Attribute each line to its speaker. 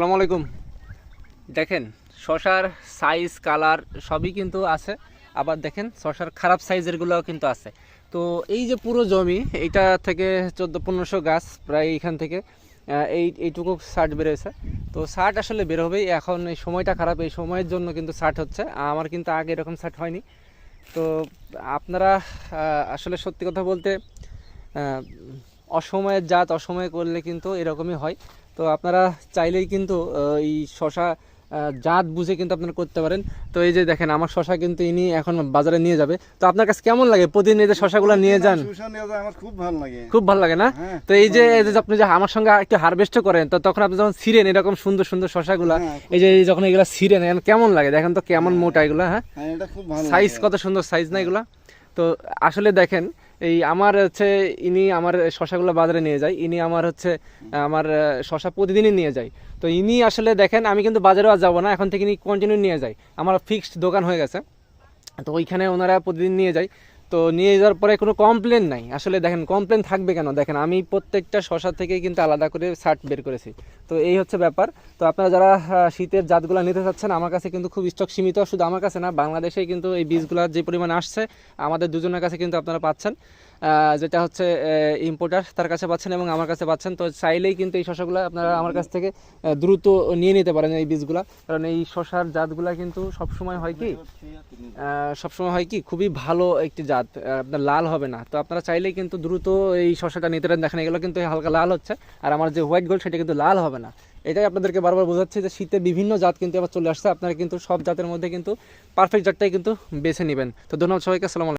Speaker 1: আসসালামু আলাইকুম। দেখেন, শশার সাইজ কালার সবই কিন্তু আছে। আবার দেখেন, শশার খারাপ সাইজেরগুলোও কিন্তু আছে। তো এই যে পুরো জমি এইটা থেকে চোদ্দ পনেরোশো গাছ প্রায় এইখান থেকে এই, এইটুকু শার্ট বেরোয়েছে। তো শার্ট আসলে বের হবেই। এখন এই সময়টা খারাপ, এই সময়ের জন্য কিন্তু শার্ট হচ্ছে। আমার কিন্তু আগে এরকম শার্ট হয়নি। তো আপনারা আসলে সত্যি কথা বলতে অসময়ের জাত অসময়ে করলে কিন্তু এরকমই হয়। তো আপনারা চাইলেই কিন্তু এই শশা জাত বুঝে কিন্তু আপনারা করতে পারেন। তো এই যে দেখেন আমার শশা কিন্তু ইনি এখন বাজারে নিয়ে যাবে। তো আপনার কাছে কেমন লাগে? প্রতিদিন এই যে শশাগুলো নিয়ে যান।
Speaker 2: খুব ভালো লাগে।
Speaker 1: খুব ভালো লাগে না?
Speaker 2: হ্যাঁ,
Speaker 1: তো এই যে এই যে আপনি যে আমার সঙ্গে একটু হারভেস্ট করেন তো তখন আপনি যখন ছিঁড়েন এরকম সুন্দর সুন্দর শশাগুলা
Speaker 2: হ্যাঁ,
Speaker 1: এই যে যখন এগুলা ছিঁড়েন এখন কেমন লাগে? দেখেন তো কেমন মোটা এগুলা হ্যাঁ?
Speaker 2: হ্যাঁ
Speaker 1: সাইজ কত সুন্দর সাইজ না এগুলা? তো আসলে দেখেন এই আমার হচ্ছে, ইনি আমার শশাগুলো বাজারে নিয়ে যায়। ইনি আমার হচ্ছে, আমার শশা প্রতিদিনই নিয়ে যায়। তো ইনি আসলে দেখেন, আমি কিন্তু বাজারেও আর যাব না, এখন থেকে ইনি কন্টিনিউ নিয়ে যায়। আমার ফিক্সড দোকান হয়ে গেছে। তো ওইখানে ওনারা প্রতিদিন নিয়ে যায়। তো নিয়ে যাওয়ার পরে কোনো কমপ্লেন নাই। আসলে দেখেন কমপ্লেন থাকবে কেন? দেখেন, আমি প্রত্যেকটা শশা থেকে কিন্তু আলাদা করে শার্ট বের করেছি। তো এই হচ্ছে ব্যাপার। তো আপনারা যারা শীতের জাতগুলো নিতে চাচ্ছেন, আমার কাছে কিন্তু খুব স্টক সীমিত। শুধু আমার কাছে না বাংলাদেশে কিন্তু এই বীজগুলো যে পরিমাণ আসছে, আমাদের দুজনের কাছে কিন্তু আপনারা পাচ্ছেন। যেটা হচ্ছে ইম্পোর্টার তার কাছে পাচ্ছেন এবং আমার কাছে পাচ্ছেন। তো চাইলেই কিন্তু এই শশাগুলো আপনারা আমার কাছ থেকে দ্রুত নিয়ে নিতে পারেন এই বীজগুলা। কারণ এই শশার জাতগুলা কিন্তু সবসময় হয় কি সবসময় হয় কি, খুবই ভালো একটি জাত আপনার লাল হবে না। তো আপনারা চাইলেই কিন্তু দ্রুত এই শশাটা নিতে পারেন। দেখেন, এগুলো কিন্তু হালকা লাল হচ্ছে, আর আমার যে হোয়াইট গোল্ড সেটা কিন্তু লাল হবে না। এটাই আপনাদেরকে বারবার বোঝাচ্ছি যে শীতে বিভিন্ন জাত কিন্তু আবার চলে আসছে। আপনারা কিন্তু সব জাতের মধ্যে কিন্তু পারফেক্ট জাতটাই কিন্তু বেছে নেবেন। তো ধন্যবাদ সবাইকে, আসসালামু আলাইকুম।